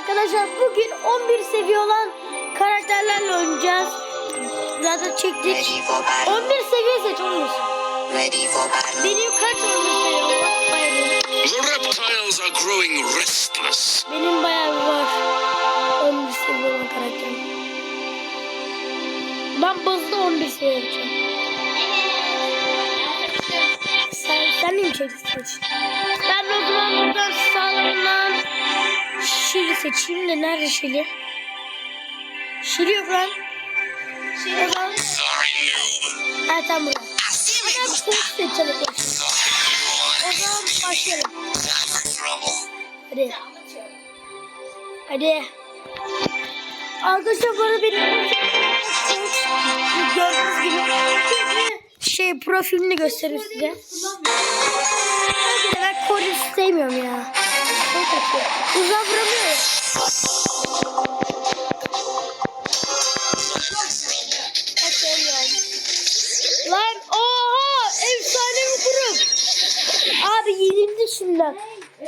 Arkadaşlar bugün 11 seviye olan karakterlerle oynayacağız. Zaten çektik. 11 seviye seç 11. Ready for battle. Benim kaç 11 seviye var? Bayağı bir. The reptiles are growing restless. Benim bayağı var. 11 seviye olan karakterim. Ben bazda 11 seviye yapacağım. Sen, sen mi çekeceksin? Ben o zaman buradan sağlamından Şili seçeyim de nerede Şili? Şili yok lan. Zaman Sorry, noob. ha tam burada. Koç seçeceğim arkadaşlar. O zaman başlayalım. Hadi. Hadi. Arkadaşlar bu arada benim gördüğünüz gibi şey profilini göstereyim size. Ben Corey sevmiyorum ya. Kötü. Uzağa vuramıyor. Lan oha efsanevi grup. Abi yenildi şimdiden.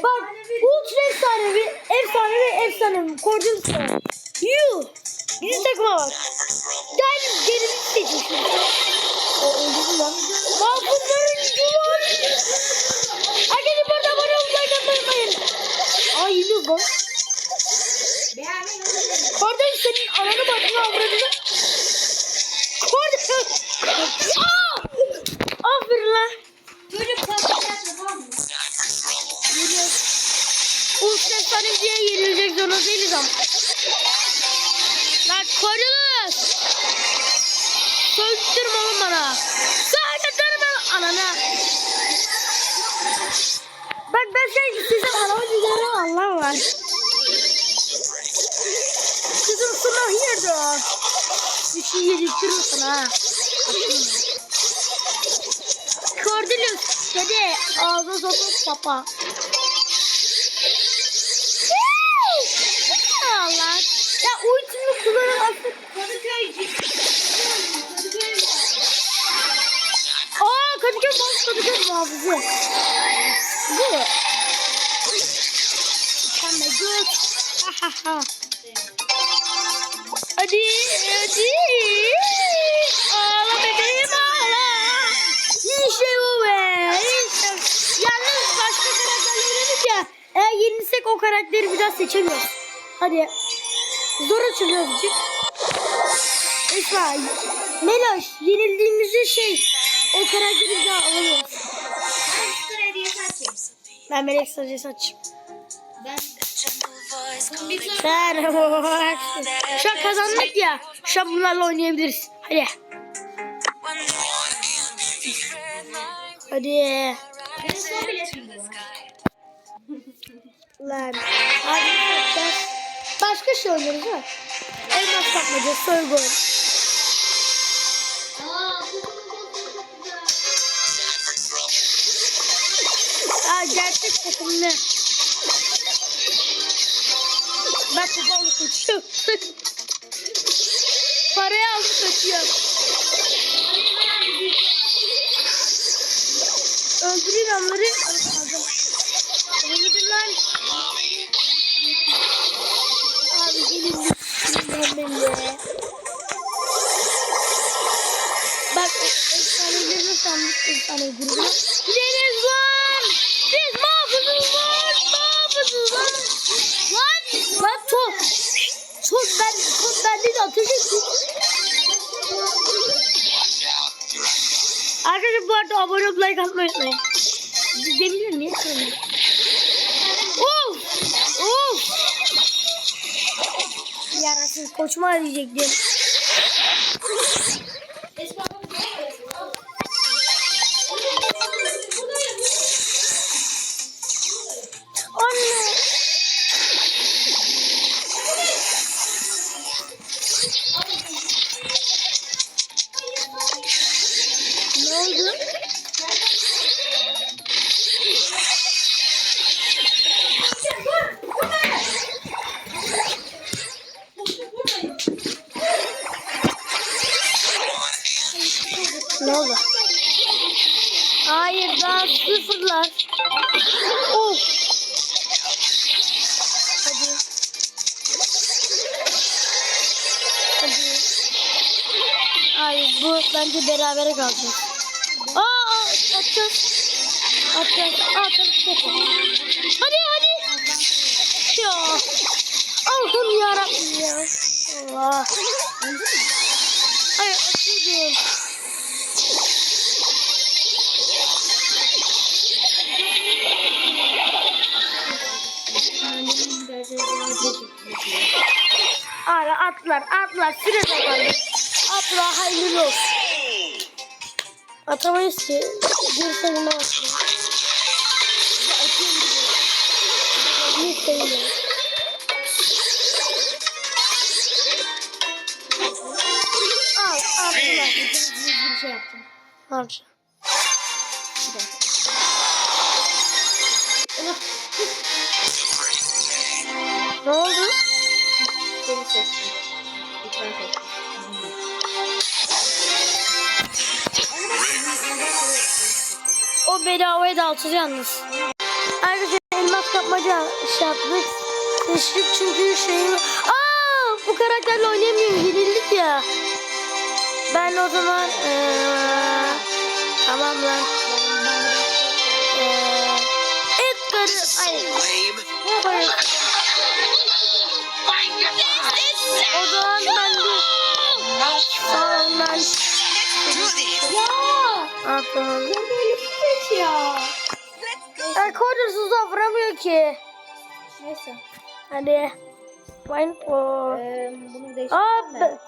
Bak ultra efsanevi, efsanevi, efsanevi. Korcun sana. Yuh. Bizim takıma bak. Gel gerisi seçin şimdi. O öldürdü lan. Lan bunların gücü Aa yeniliyoruz lan. Korcun senin ananı bacını avradını. Korcun. Aa! Aferin lan. Çocuk kalkacak tamam mı? Ultra efsane diye yenilecek zorunda değiliz ama. Lan korunuz. Söktürme oğlum bana. Söktürme Bak ben şey sizin anamı giderim Allah var. Kızım sana hayırdır? Bir şey yedirtirim sana ha. Cordelius dedi ağzına sokup papa. Allah. Ya ultimi kullanarak Kadıköy. Aa Kadıköy boş Kadıköy muhafızı. Bu. Mükemmel good. Ha ha ha. Hadi hadi. Ağla bebeğim ağla. İşte bu be. İşte. Yalnız başka karakterleri dedik ya. Eğer yenilsek o karakteri bir daha seçemiyoruz. Hadi. Zor açılıyor azıcık. İsmail. Meloş yenildiğimizde şey o karakteri bir daha alamıyoruz. Ben melek sadece saçım. Ben Merhaba. Şu an kazandık ya. Şu an bunlarla oynayabiliriz. Hadi. Hadi. Lan. Hadi. Başka şey oynarız ha. Elmas kapmaca, soygun. Gerçek takım ne? Bak bu balık kaçıyor. Parayı aldı kaçıyor. Öldürün onları. Aldım. Öldürün lan. Abi gelin lütfen belli. Bak efsanelerine sandık efsane grubuna. Gideriz Arkadaşlar bu arada abone olup like atmayı unutmayın. Niye söylüyorum? Of! Of! Yarasın koçma diyecektim. Güçlü fırlar. Of. Hadi. Hadi. Ay bu bence berabere kalacak. Aa atacağız. Atacağız. Atacağız. Hadi hadi. Ya. Allah'ım yarabbim ya. Allah. Ay atacağız. Atlar atlar süre zamanı. Atla hayırlı olsun. Atamayız ki. Bir sayıma atıyor. Bir. Al attılar. Bir şey. Ne oldu? O bedavaya dağıtır yalnız. Arkadaşlar elmas kapmaca şey yaptık. Seçtik çünkü şeyi... Aa, bu karakterle oynayamıyorum. Yenildik ya. Ben o zaman... Ee, tamam lan. Ee, Edgar'ı... Ay, Lame. hayır. O zaman ben de... Tamam ben... Do this. Ya! Aa, ya. Rekordersız da vuramıyor ki. Neyse. Hadi. Point for. Ee, bunu Abi. değiştirsem de.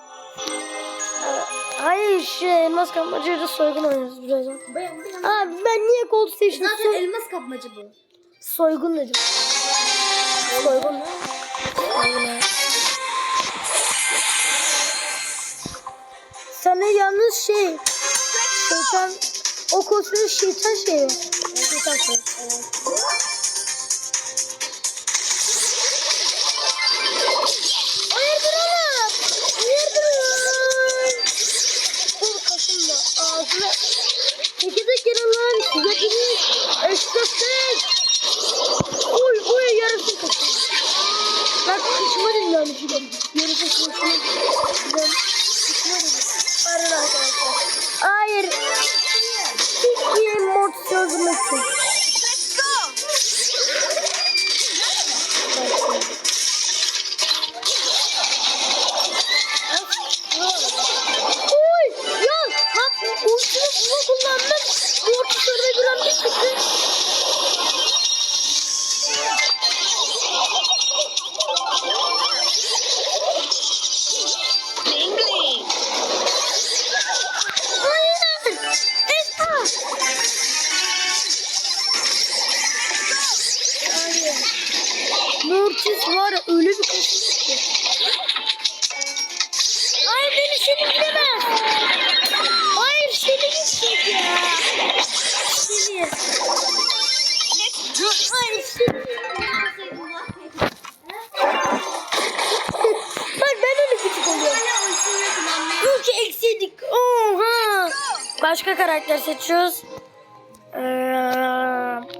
Hayır şey elmas soygun oynuyoruz birazdan. Ben, ben, Abi ben niye kol seçtim? Zaten elmas kapmacı bu. Soygun dedim. Soygun. Soygun. Sana yalnız şey şeytan o kostümün şeytan şeyi. Şeytan şeyi. Hayırdır oğlum? Hayırdır oğlum? Dur kaşınma. Ağzına. Teke de girin Mortis var ya öyle bir kaçmış ki. Hayır beni seni bilemez. Hayır seni gidecek ya. Seni. Hayır seni. Bak ben öyle küçük oluyorum. Çünkü eksiydik. Oha. Başka karakter seçiyoruz. Ee,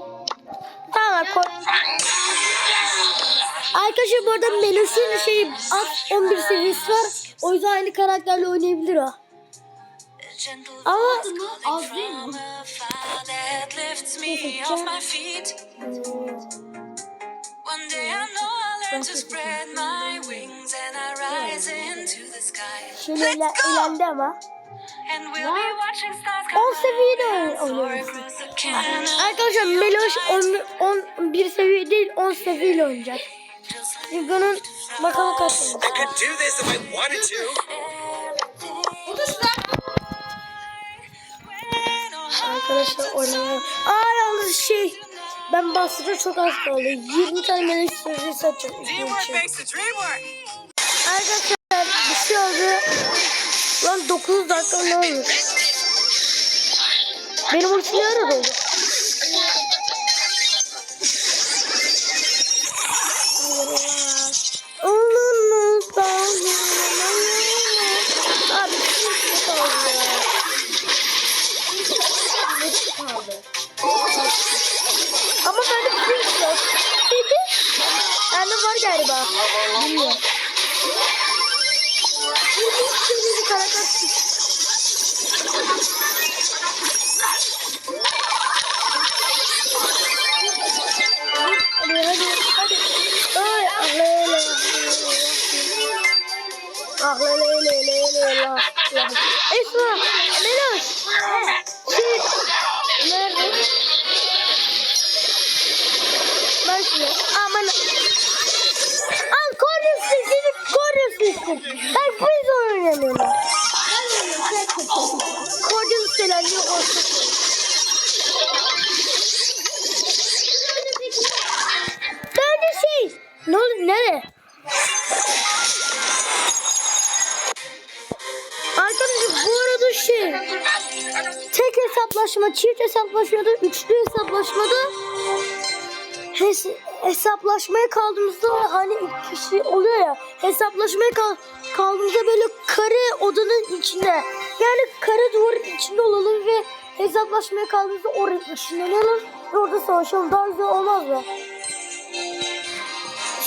Arkadaşlar bu arada Meloş'un şey at 11 seviyesi var. O yüzden aynı karakterle oynayabilir o. Ama Az değil mi? Şöyle ele- elendi ama. And we'll be watching stars 10 seviyede oynuyoruz. Arkadaşlar Meloş 10, 11 seviye değil 10 seviyeyle oynayacak. Çünkü onun bakalım kaç seviye. I could do this if I wanted to. Arkadaşlar oynayalım. Aa yalnız şey ben bastıra çok az kaldı. 20 tane melek dream work. Arkadaşlar bir şey oldu. Lan 9 dakika ne olur? Benim ultim ne ara Ama bende bir şey yok. Bende var galiba. Bilmiyorum. Bir karakter. Hadi hadi hadi. Ay ah le le. Ah le le la. Esma, Meloş. Sesini. Ben quiz. Koryos sesini yok olsun. Nerede şey? Ne oldu? Nere? Arkadaşlar bu arada şey tek hesaplaşma, çift hesaplaşmada, üçlü hesaplaşmada hes hesaplaşmaya kaldığımızda hani iki kişi oluyor ya hesaplaşmaya kal kaldığımızda böyle kare odanın içinde yani kare duvarın içinde olalım ve hesaplaşmaya kaldığımızda oraya ışınlanalım ve orada savaşalım daha güzel olmaz mı?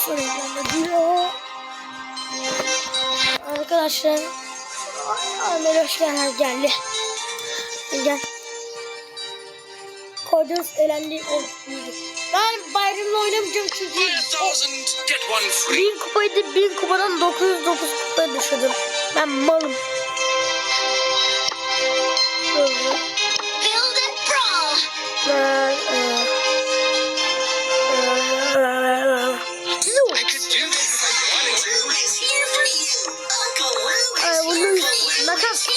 Şöyle diyor. Arkadaşlar Ömer hoş geldin geldi. Gel. Kordons elendi. o bayramla oynamayacağım çünkü bin kupaydı bin kupadan 909 kupaya düşürdüm. Ben malım. Makas.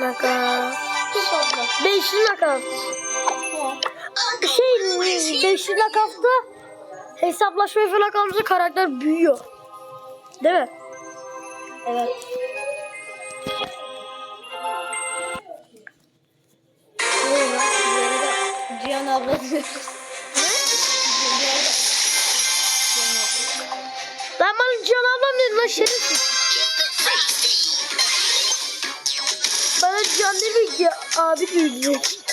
Naka. Beşli nakaf. Beşli nakafta hesaplaşmaya falan kaldığımızda karakter büyüyor. Değil mi? Evet. Cihan abla. Ben bana Can ablam dedim lan şerefsiz. Bana Can dedi ki abi büyüyecek.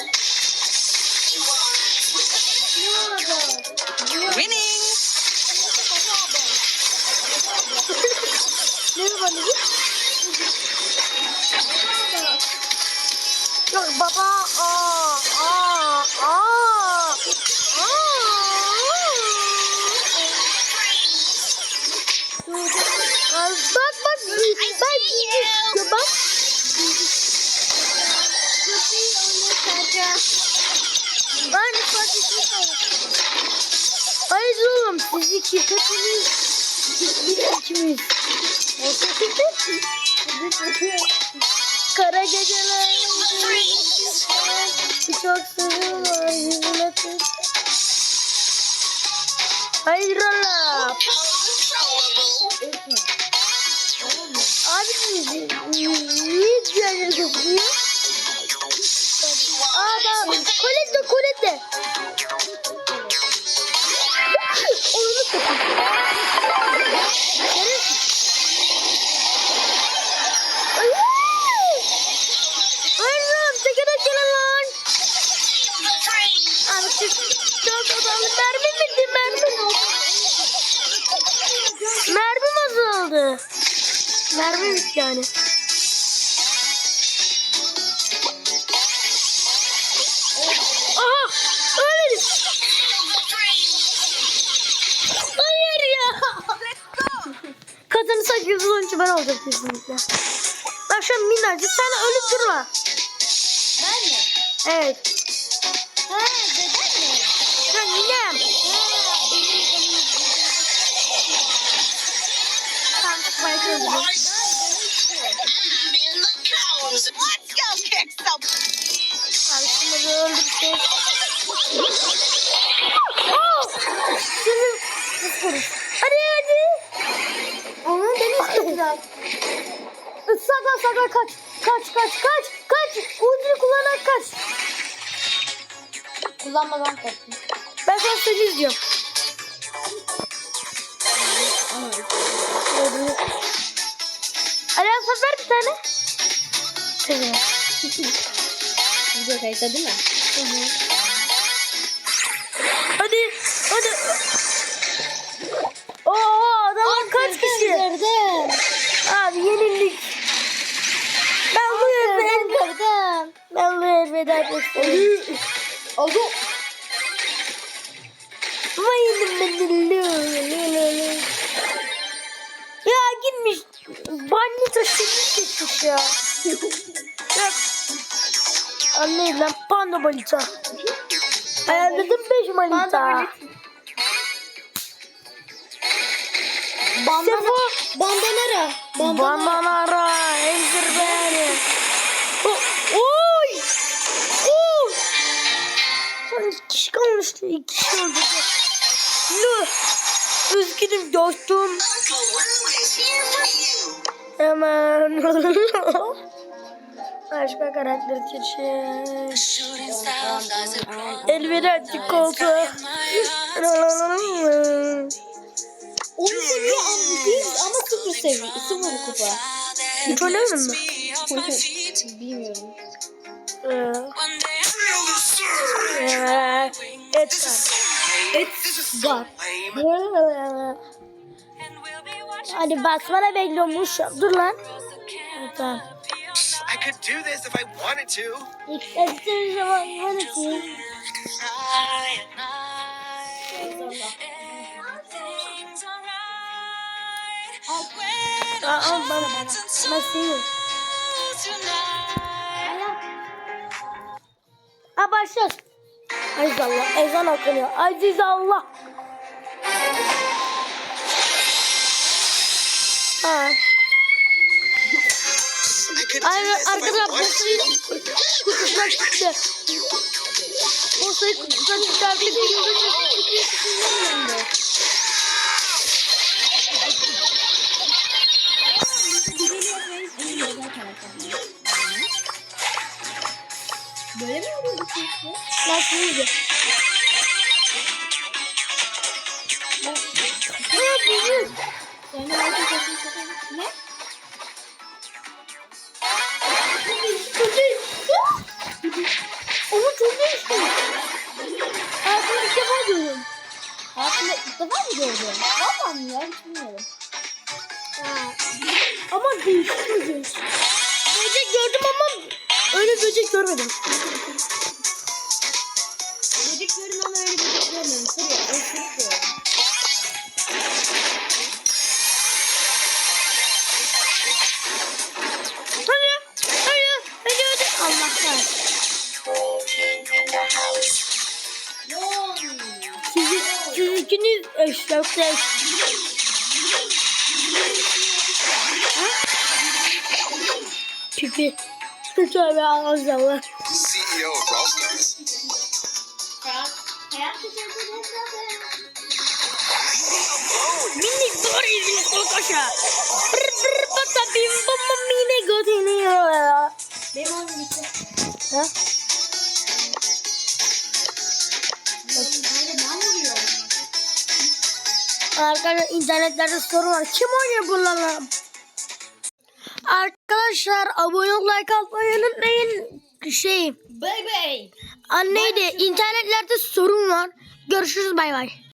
Ne bana dedi? Yok baba aa aa aa Bak bak bak ya bak Ben Hayır oğlum siz iki biz ikimiz. Kara geceler çok sırrı var. Abi niye diğerleri dokunuyor? Aa bak kolette kolette. Onu satayım. Bitti yani. Aha! Ölerim. Hayır ya. Kazanırsak yıldız oyuncu ben olacağım kesinlikle. Ben şu an minnacık sen ölüp durma. Ben mi? Evet. Ha deden mi? Ben yinem. Tamam, spike öldürdüm. Öldürsek. Oh! Senin kıskanır. Hadi hadi. Ama beni istiyorlar. Saklan saklan kaç. Kaç kaç kaç. Kaç. Ucunu kullanarak kaç. Kullanmadan kaçtım. Ben sana seni izliyorum. Ali Asaf ver bir tane. Kızım. Video kayıtta değil mi? Hadi hadi. Oo adam kaç kişi? Gördüm. Abi yenildik. Ben bu evde en Gördüm. ben bu etmek istiyorum. Oldu. Vay benim Ya gitmiş. Bandita şekil çekmiş ya. ya. Anne lan panda balita. Ayarladım 5 malita. Bandana. Sefo. Bandanara. Bandana. Bandanara. Enter beni. Oy. Oy. Son iki kişi kalmıştı. İki kişi öldürdü. No. Üzgünüm dostum. Hemen. Başka karakter seçin. Elveda my heart. Onu seviyor ama değil ama sıfır seviyor. Sıfır kupa. Oynamıyor mu? Bilmiyorum. Et Et var. Hadi basmana bekliyormuş. Dur lan. Tamam. Could do this if I wanted to. İstediğin zaman alright. When Aa, al bana bana. tonight. Ha başlıyoruz. Aziz Allah. Ezan okunuyor. Aziz Allah. Ha. Aynen arkadaşlar to. kutusundan çıktı. Bossayı kutusundan çıkarttık. Böyle mi? Nasıl. Sonra belki kesin şaka. Ne? Ama çok değişti. Hayatımda ilk defa görüyorum. Hayatımda ilk defa mı gördün? Valla mı ya? Hiç bilmiyorum. Ama değişti böcek. Böcek gördüm ama öyle böcek görmedim. Eşrefler. Pipi. Tövbe Allah. CEO of Brawl Stars. Minik doğru izini kol koşa. Pır pır pata bim bum bum mine götünüyor. Benim oğlum gitti. Ha? Arkadaşlar internetlerde sorun var. Kim oynuyor bunlarla? Arkadaşlar abone ol like atmayı unutmayın. Şey Baby. anneydi internetlerde sorun var. Görüşürüz bay bay.